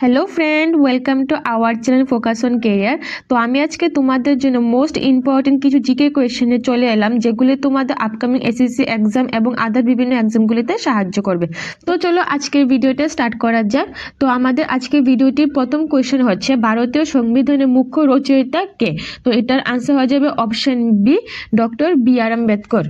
Hello friend welcome to our channel focus on career তো আমি আজকে তোমাদের জন্য মোস্ট ইম্পর্টেন্ট কিছু জিকে কোয়েশনে চলে এলাম, যেগুলি তোমাদের আপকামিং এসএসসি এক্সাম এবং আদার বিভিন্ন এক্সামগুলিতে সাহায্য করবে। তো চলো আজকের ভিডিওটা স্টার্ট করা যাক। তো আমাদের আজকের ভিডিওটির প্রথম কোয়েশন হচ্ছে, ভারতীয় সংবিধানের মুখ্য রচয়িতা কে? তো এটার আনসার হয়ে যাবে option B doctor B R Ambedkar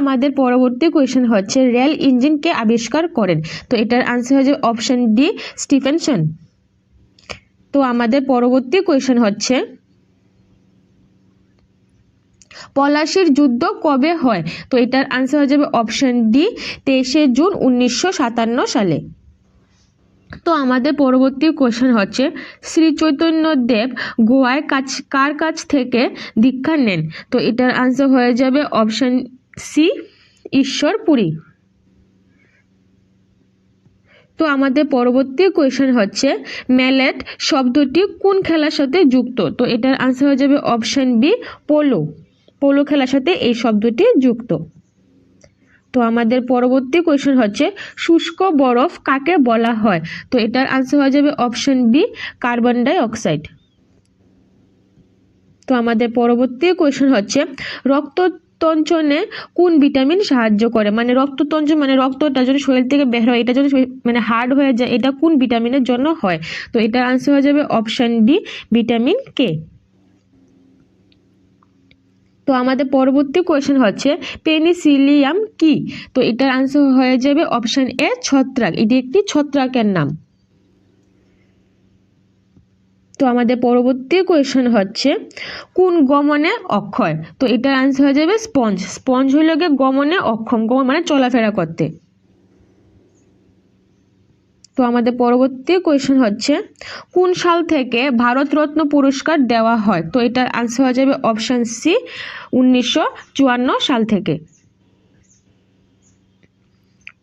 আমাদের পরবর্তী কোয়েশন হচ্ছে রেল ইঞ্জিন কে আবিষ্কার করেন? তো এটার আনসার হচ্ছে অপশন ডি স্টিফেনসন তো আমাদের পরবর্তী কোয়েশন হচ্ছে, পলাশির যুদ্ধ কবে হয়? তো এটার আনসার হয়ে যাবে অপশন ডি তেইশে জুন উনিশশো সাতান্ন সালে। তো আমাদের পরবর্তী কোশ্চেন হচ্ছে, শ্রী চৈতন্য দেব গোয়ায় কাছ, কার কাছ থেকে দীক্ষা নেন? তো এটার আনসার হয়ে যাবে অপশন সি ঈশ্বরপুরী তো আমাদের পরবর্তী কোয়েশন হচ্ছে, ম্যালেট শব্দটি কোন খেলার সাথে যুক্ত? তো এটার আনসার হয়ে যাবে অপশন বি পোলো পোলো খেলার সাথে এই শব্দটি যুক্ত। তো আমাদের পরবর্তী কোয়েশন হচ্ছে, শুষ্ক বরফ কাকে বলা হয়? তো এটার আনসার হয়ে যাবে option B carbon dioxide তো আমাদের পরবর্তী কোয়েশন হচ্ছে, রক্ত তঞ্চনে কোন ভিটামিন সাহায্য করে? মানে রক্ততঞ্চন মানে রক্তটা যদি শরীর থেকে বের হয়, এটা যদি মানে হার্ড হয়ে যায়, এটা কোন ভিটামিনের জন্য হয়? তো এটার আনসার হয়ে যাবে অপশন ডি ভিটামিন কে তো আমাদের পরবর্তী কোয়েশন হচ্ছে পেনিসিলিয়াম কি? তো এটার আনসার হয়ে যাবে অপশান এ ছত্রাক। এটি একটি ছত্রাকের নাম। তো আমাদের পরবর্তী কোয়েশন হচ্ছে, কোন গমনে অক্ষয়? তো এটার আনসার হয়ে যাবে স্পঞ্জ স্পঞ্জ হইল গিয়ে গমনে অক্ষম গমন মানে চলাফেরা করতে। তো আমাদের পরবর্তী কোয়েশন হচ্ছে, কোন সাল থেকে ভারতরত্ন পুরস্কার দেওয়া হয়? তো এটার আনসার হয়ে যাবে অপশান সি উনিশশো চুয়ান্ন সাল থেকে।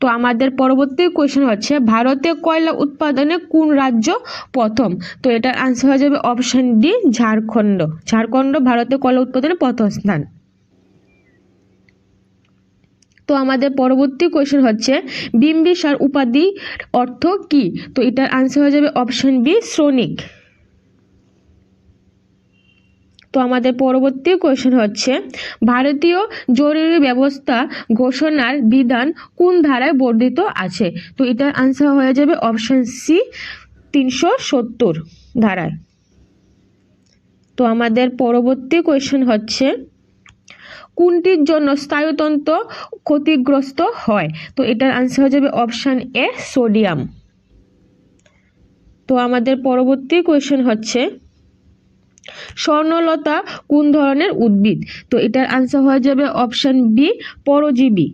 তো আমাদের পরবর্তী কোয়েশন হচ্ছে, ভারতে কয়লা উৎপাদনে কোন রাজ্য প্রথম? তো এটার আনসার হয়ে যাবে অপশান ডি ঝাড়খণ্ড। ঝাড়খণ্ড ভারতে কয়লা উৎপাদনে প্রথম স্থান? তো আমাদের পরবর্তী কোয়েশন হচ্ছে বিম্বিসার উপাধি অর্থ কি? তো এটার আনসার হয়ে যাবে অপশন বি শ্রমিক। তো আমাদের পরবর্তী কোয়েশন হচ্ছে, ভারতীয় জরুরি ব্যবস্থা ঘোষণার বিধান কোন ধারায় বর্ধিত আছে? তো এটার আনসার হয়ে যাবে অপশান সি তিনশো সত্তর ধারায়। তো আমাদের পরবর্তী কোয়েশন হচ্ছে, কোনটির জন্য স্নায়ুতন্ত্র ক্ষতিগ্রস্ত হয়? তো এটার আনসার হয়ে যাবে অপশান এ সোডিয়াম তো আমাদের পরবর্তী কোয়েশন হচ্ছে স্বর্ণলতা কোন ধরনের উদ্ভিদ? তো এটার আনসার হয়ে যাবে অপশান বি পরজীবী।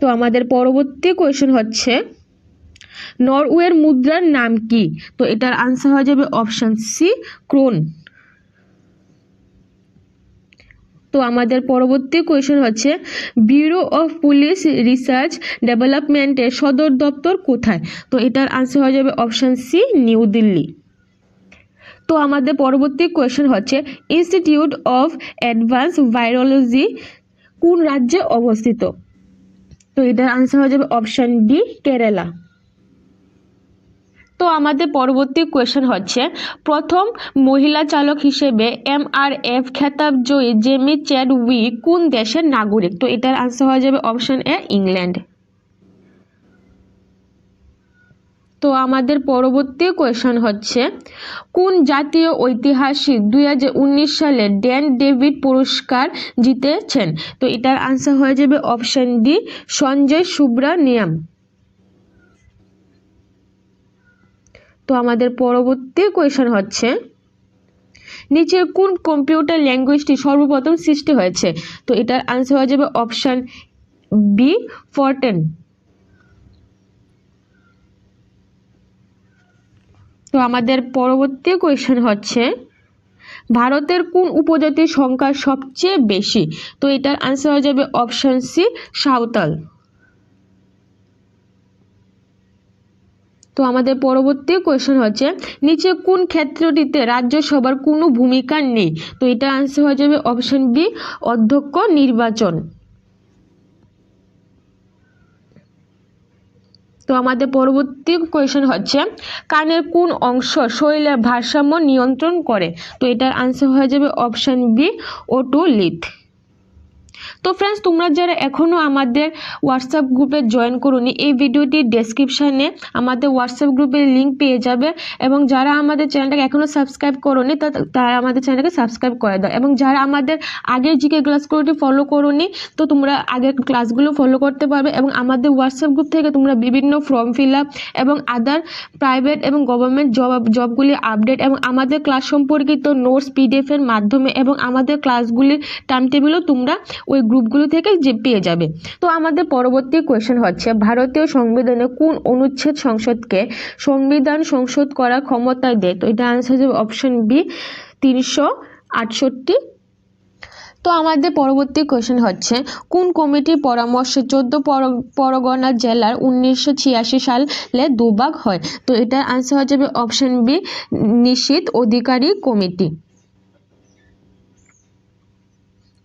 তো আমাদের পরবর্তী কোয়েশন হচ্ছে, নরওয়ের মুদ্রার নাম কি? তো এটার আনসার হয়ে যাবে অপশান সি ক্রোন। তো আমাদের পরবর্তী কোয়েশন হচ্ছে ব্যুরো অফ পুলিশ রিসার্চ ডেভেলপমেন্টের সদর দপ্তর কোথায়? তো এটার আনসার হয়ে যাবে অপশান সি নিউ দিল্লি। তো আমাদের পরবর্তী কোয়েশন হচ্ছে ইনস্টিটিউট অফ অ্যাডভান্স ভাইরোলজি কোন রাজ্যে অবস্থিত? তো এটার আনসার হয়ে যাবে অপশান ডি কেরালা তো আমাদের পরবর্তী কোয়েশন হচ্ছে, প্রথম মহিলা চালক হিসেবে এমআরএফ খেতাব জয়ী জেমি চ্যাড উই কোন দেশের নাগরিক? তো এটার আনসার হয়ে যাবে অপশান এ ইংল্যান্ড তো আমাদের পরবর্তী কোয়েশন হচ্ছে, কোন জাতীয় ঐতিহাসিক দু হাজার উনিশ সালে ড্যান ডেভিড পুরস্কার জিতেছেন? তো এটার আনসার হয়ে যাবে অপশান ডি সঞ্জয় সুব্রানিয়াম তো আমাদের পরবর্তী কোয়েশন হচ্ছে, নিচের কোন কম্পিউটার ল্যাঙ্গুয়েজটি সর্বপ্রথম সৃষ্টি হয়েছে? তো এটার আনসার হয়ে যাবে অপশান বি ফরটেন তো আমাদের পরবর্তী কোয়েশন হচ্ছে, ভারতের কোন উপজাতির সংখ্যা সবচেয়ে বেশি? তো এটার আনসার হয়ে যাবে অপশান সি সাঁওতাল। তো আমাদের পরবর্তী কোয়েশন হচ্ছে, নিচে কোন ক্ষেত্রটিতে রাজ্যসভার কোনো ভূমিকা নেই? তো এটা আনসার হয়ে যাবে অপশন বি অধ্যক্ষ নির্বাচন। তো আমাদের পরবর্তী কোয়েশন হচ্ছে, কানের কোন অংশ শরীরের ভারসাম্য নিয়ন্ত্রণ করে? তো এটার আনসার হয়ে যাবে অপশান বি ও টু লিথ তো ফ্রেন্ডস তোমরা যারা এখনও আমাদের হোয়াটসঅ্যাপ গ্রুপে জয়েন করুনি, এই ভিডিওটির ডেসক্রিপশানে আমাদের হোয়াটসঅ্যাপ গ্রুপের লিঙ্ক পেয়ে যাবে এবং যারা আমাদের চ্যানেলটাকে এখনও সাবস্ক্রাইব করোনি তারা আমাদের চ্যানেলটাকে সাবস্ক্রাইব করে দাও এবং যারা আমাদের আগের জিকে ক্লাসগুলোটি ফলো করোনি, তো তোমরা আগের ক্লাসগুলো ফলো করতে পারবে এবং আমাদের হোয়াটসঅ্যাপ গ্রুপ থেকে তোমরা বিভিন্ন ফর্ম ফিল এবং আদার প্রাইভেট এবং গভর্নমেন্ট জব জবগুলি আপডেট এবং আমাদের ক্লাস সম্পর্কিত নোটস পিডিএফের মাধ্যমে এবং আমাদের ক্লাসগুলির টাইম টেবিলও তোমরা ওই গ্রুপগুলো থেকে যে পেয়ে যাবে। তো আমাদের পরবর্তী কোয়েশ্চেন হচ্ছে, ভারতীয় সংবিধানে কোন অনুচ্ছেদ সংসদকে সংবিধান সংশোধ করার ক্ষমতা দেয়? তো এটা আনসার যাবে অপশন বি তিনশো আটষট্টি। তো আমাদের পরবর্তী কোয়েশ্চেন হচ্ছে, কোন কমিটির পরামর্শে চোদ্দ পরগনা জেলার উনিশশো ছিয়াশি সালে দুভাগ হয়? তো এটার আনসার হয়ে যাবে অপশন বি নিশ্চিত অধিকারী কমিটি।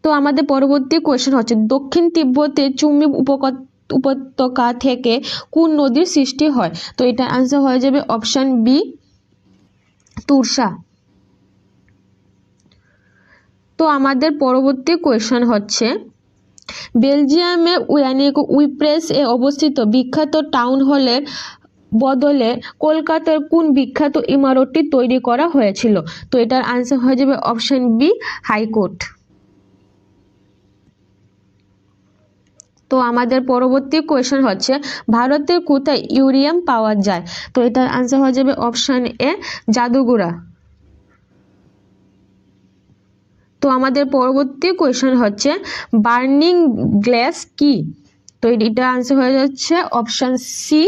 তো আমাদের পরবর্তী কোয়েশ্চেন হচ্ছে, দক্ষিণ তিব্বতে চুম্বি উপকত, উপত্যকা থেকে কোন নদীর সৃষ্টি হয়? তো এটার আনসার হয়ে যাবে অপশান বি তুরসা তো আমাদের পরবর্তী কোয়েশ্চেন হচ্ছে, বেলজিয়ামে উয়ানিক উইপ্রেস এ অবস্থিত বিখ্যাত টাউন হলের বদলে কলকাতার কোন বিখ্যাত ইমারতটি তৈরি করা হয়েছিল? তো এটার আনসার হয়ে যাবে অপশান বি হাইকোর্ট। তো আমাদের পরবর্তী কোয়েশন হচ্ছে, ভারতের কোথায় ইউরিয়াম পাওয়া যায়? তো এটার আনসার হয়ে যাবে অপশান এ জাদুগুড়া তো আমাদের পরবর্তী কোয়েশন হচ্ছে বার্নিং গ্লাস কি? তো এটা আনসার হয়ে যাচ্ছে অপশান সি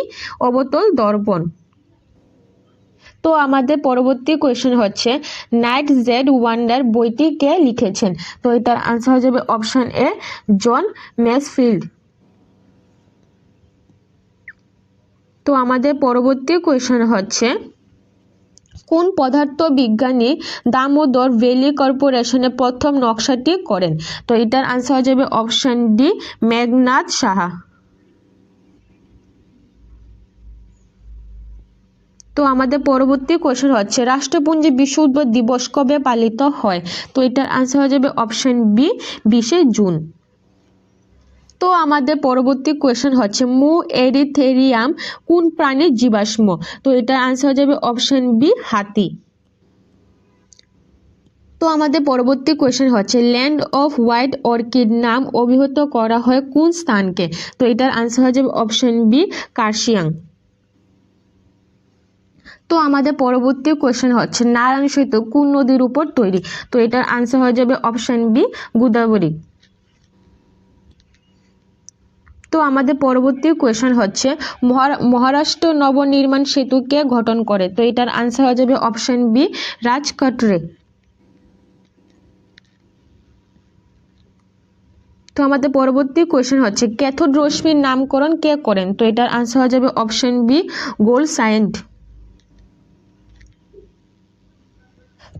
অবতল দর্পণ। তো আমাদের পরবর্তী কোয়েশন হচ্ছে নাইট জেড ওয়ান্ডার বইটি কে লিখেছেন? তো এটার আনসার হয়ে যাবে অপশান এ জন ম্যাসফিল্ড তো আমাদের পরবর্তী কোয়েশন হচ্ছে, কোন পদার্থ বিজ্ঞানী দামোদর ভ্যালি কর্পোরেশনে প্রথম নকশাটি করেন? তো এটার আনসার হয়ে যাবে অপশান ডি মেঘনাথ সাহা। তো আমাদের পরবর্তী কোয়েশ্চেন হচ্ছে, রাষ্ট্রপুঞ্জি বিশ্ব উদ্ভব দিবস কবে পালিত হয়? তো এটার আনসার হয়ে যাবে অপশন বি বিশে জুন। তো আমাদের পরবর্তী কোয়েশ্চেন হচ্ছে, মু এরিথেরিয়াম কোন প্রাণীর জীবাশ্ম? তো এটার আনসার হয়ে যাবে অপশন বি হাতি। তো আমাদের পরবর্তী কোয়েশ্চেন হচ্ছে ল্যান্ড অফ হোয়াইট অর্কিড নাম অভিহিত করা হয় কোন স্থানকে? তো এটার আনসার হয়ে যাবে অপশন বি কার্শিয়াং। তো আমাদের পরবর্তী কোয়েশ্চেন হচ্ছে, নারায়ণ সেতু কোন নদীর উপর তৈরি? তো এটার আনসার হয়ে যাবে অপশান বি গোদাবরী। তো আমাদের পরবর্তী কোয়েশ্চেন হচ্ছে মহারাষ্ট্র নবনির্মাণ সেতু কে গঠন করে? তো এটার আনসার হয়ে যাবে অপশান বি রাজ কটরে তো আমাদের পরবর্তী কোয়েশ্চেন হচ্ছে, ক্যাথোড রশ্মির নামকরণ কে করেন? তো এটার আনসার হয়ে যাবে অপশান বি গোল্ড সায়েন্ট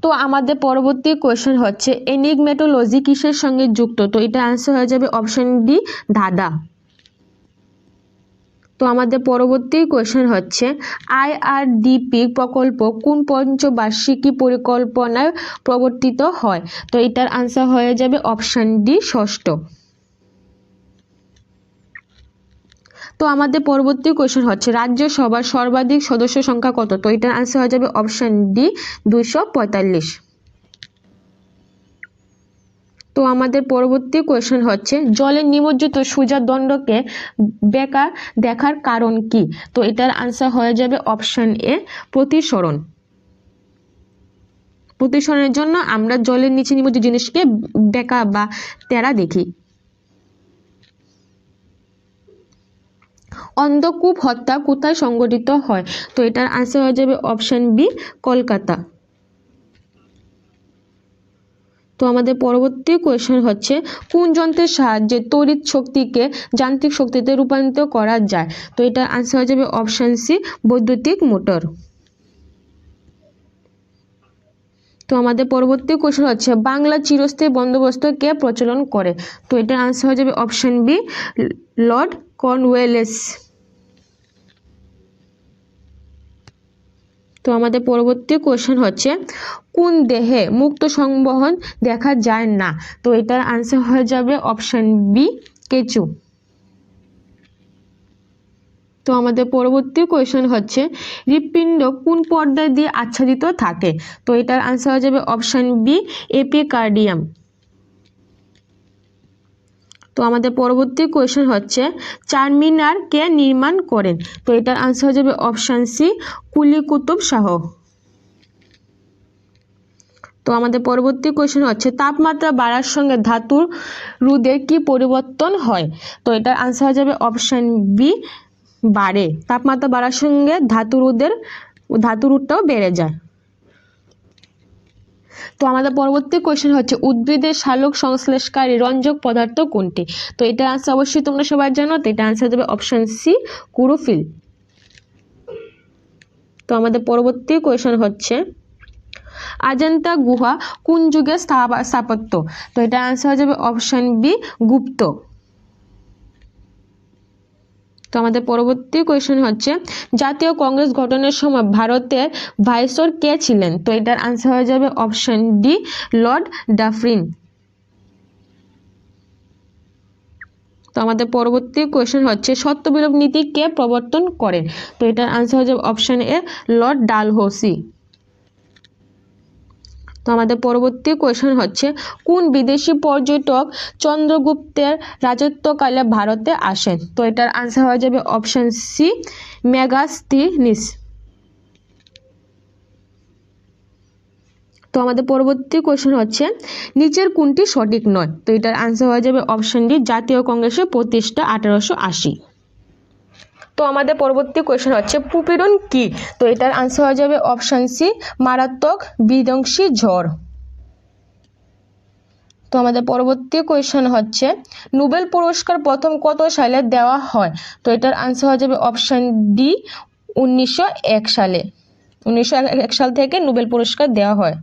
তো আমাদের পরবর্তী কোয়েশ্চেন হচ্ছে এনিগমেটোলজি কিসের সঙ্গে যুক্ত? তো এটা অ্যান্সার হয়ে যাবে অপশন ডি ধাঁধা। তো আমাদের পরবর্তী কোয়েশ্চেন হচ্ছে আইআরডিপি প্রকল্প কোন পঞ্চবার্ষিকী পরিকল্পনায় প্রবর্তিত হয়? তো এটার আনসার হয়ে যাবে অপশান ডি ষষ্ঠ। তো আমাদের পরবর্তী কোয়েশ্চেন হচ্ছে, রাজ্যসভার সর্বাধিক সদস্য সংখ্যা কত? তো এটার আনসার হয়ে যাবে অপশান ডি দুইশো পঁয়তাল্লিশ। তো আমাদের পরবর্তী কোয়েশ্চেন হচ্ছে জলে নিমজ্জিত সুজা দণ্ডকে বেকার দেখার কারণ কি? তো এটার আনসার হয়ে যাবে অপশান এ প্রতিসরণ। প্রতিসরণের জন্য আমরা জলের নিচে নিমজ্জিত জিনিসকে বেকা বা তেরা দেখি। অন্ধকূপ হত্যা কোথায় সংগঠিত হয়? তো এটার আনসার হয়ে যাবে অপশান বি কলকাতা। তো আমাদের পরবর্তী কোয়েশন হচ্ছে, কোন যন্ত্রের সাহায্যে তড়িৎ শক্তিকে যান্ত্রিক শক্তিতে রূপান্তরিত করা যায়? তো এটার আনসার হয়ে যাবে অপশান সি বৈদ্যুতিক মোটর। তো আমাদের পরবর্তী কোয়েশন হচ্ছে, বাংলা চিরস্থায়ী বন্দোবস্ত কে প্রচলন করে? তো এটার আনসার হয়ে যাবে অপশান বি লর্ড কর্নওয়েলেস তো আমাদের পরবর্তী কোয়েশন হচ্ছে, কোন দেহে মুক্ত সংবহন দেখা যায় না? তো এটার আনসার হয়ে যাবে অপশান বি কেঁচু। তো আমাদের পরবর্তী কোয়েশন হচ্ছে, হৃৎপিণ্ড কোন পর্দা দিয়ে আচ্ছাদিত থাকে? তো এটার আনসার হয়ে যাবে অপশান বি এপিকার্ডিয়াম। তো আমাদের পরবর্তী কোয়েশ্চেন হচ্ছে, চারমিনার কে নির্মাণ করেন? তো এটার আনসার হয়ে যাবে অপশান সি কুলি কুতুব শাহ। তো আমাদের পরবর্তী কোয়েশ্চেন হচ্ছে, তাপমাত্রা বাড়ার সঙ্গে ধাতুর রোদের কি পরিবর্তন হয়? তো এটার আনসার হয়ে যাবে অপশান বি বাড়ে। তাপমাত্রা বাড়ার সঙ্গে ধাতু রোদের, ধাতু রোধটাও বেড়ে যায়। তো আমাদের পরবর্তী কোয়েশ্চেন হচ্ছে, উদ্ভিদের শালক সংশ্লেষকারী রঞ্জক পদার্থ কোনটি? তো এটা আনসার অবশ্যই তোমরা সবাই জানো, তো এটা আনসার দেবে অপশান সি কুরোফিল তো আমাদের পরবর্তী কোয়েশ্চেন হচ্ছে, আজন্তা গুহা কোন যুগের স্থাপ- স্থাপত্য? তো এটা আনসার হয়ে যাবে অপশান বি গুপ্ত। তো আমাদের পরবর্তী কোয়েশ্চেন হচ্ছে, জাতীয় কংগ্রেস গঠনের সময় ভারতের ভাইসর কে ছিলেন? তো এটার আনসার হয়ে যাবে অপশন ডি লর্ড ডাফরিন তো আমাদের পরবর্তী কোয়েশ্চেন হচ্ছে, সত্যবিলোপ নীতি কে প্রবর্তন করেন? তো এটার আনসার হয়ে যাবে অপশন এ লর্ড ডালহৌসি তো আমাদের পরবর্তী কোয়েশ্চেন হচ্ছে, কোন বিদেশি পর্যটক চন্দ্রগুপ্তের রাজত্বকালে ভারতে আসেন? তো এটার আনসার হয়ে যাবে অপশন সি মেগাস্তিনিস। তো আমাদের পরবর্তী কোয়েশ্চেন হচ্ছে, নিচের কোনটি সঠিক নয়? তো এটার আনসার হয়ে যাবে অপশন ডি জাতীয় কংগ্রেসের প্রতিষ্ঠা আঠারোশো আশি। তো আমাদের পরবর্তী কোয়েশ্চেন হচ্ছে, পুপিরন কি? তো এটার আনসার হয়ে যাবে অপশন সি মারাত্মক বিধ্বংসী ঝড়। তো আমাদের পরবর্তী কোয়েশ্চেন হচ্ছে, নোবেল পুরস্কার প্রথম কত সালে দেওয়া হয়? তো এটার আনসার হয়ে যাবে অপশন ডি উনিশশো এক সালে। উনিশশো এক সাল থেকে নোবেল পুরস্কার দেওয়া হয়।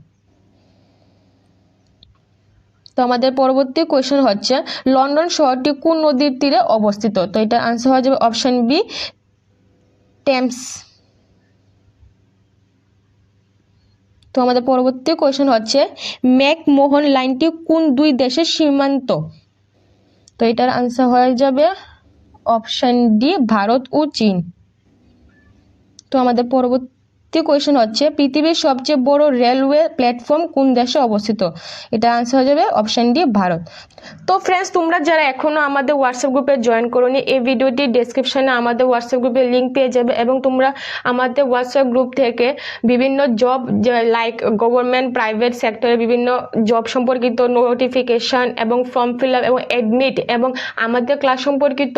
তো আমাদের পরবর্তী কোয়েশ্চেন হচ্ছে, লন্ডন শহরটি কোন নদীর তীরে অবস্থিত? তো এটার আনসার হয়ে যাবে অপশন বি টেমস তো আমাদের পরবর্তী কোয়েশ্চেন হচ্ছে, ম্যাকমোহন লাইনটি কোন দুই দেশের সীমান্ত? তো এটার আনসার হয়ে যাবে অপশন ডি ভারত ও চীন। তো আমাদের পরবর্তী কোয়েশ্চেন হচ্ছে, পৃথিবীর সবচেয়ে বড় রেলওয়ে প্ল্যাটফর্ম কোন দেশে অবস্থিত? এটা আনসার হয়ে যাবে অপশন ডি ভারত। তো ফ্রেন্ডস তোমরা যারা এখনও আমাদের হোয়াটসঅ্যাপ গ্রুপে জয়েন করোনি, এই ভিডিওটি ডেসক্রিপশনে আমাদের হোয়াটসঅ্যাপ গ্রুপে লিঙ্ক পেয়ে যাবে এবং তোমরা আমাদের হোয়াটসঅ্যাপ গ্রুপ থেকে বিভিন্ন জব লাইক গভর্নমেন্ট প্রাইভেট সেক্টরে বিভিন্ন জব সম্পর্কিত নোটিফিকেশান এবং ফর্ম ফিল আপ এবং অ্যাডমিট এবং আমাদের ক্লাস সম্পর্কিত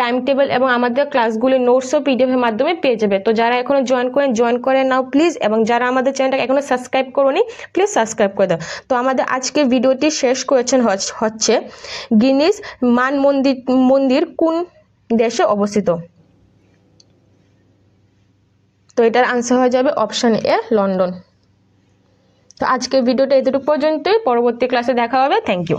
টাইম টেবিল এবং আমাদের ক্লাসগুলি নোটসও পিডিএফের মাধ্যমে পেয়ে যাবে। তো যারা এখনও জয়েন করেন জয়েন করে নাও প্লিজ এবং যারা আমাদের চ্যানেলটাকে এখনও সাবস্ক্রাইব করোনি প্লিজ সাবস্ক্রাইব করে দাও। তো আমাদের আজকে ভিডিওটি শেষ করেছেন হচ্ছে গিনিস মান মন্দির মন্দির কোন দেশে অবস্থিত? তো এটার আনসার হয়ে যাবে অপশান এ লন্ডন তো আজকের ভিডিওটা এতটুকু পর্যন্তই। পরবর্তী ক্লাসে দেখা হবে। Thank you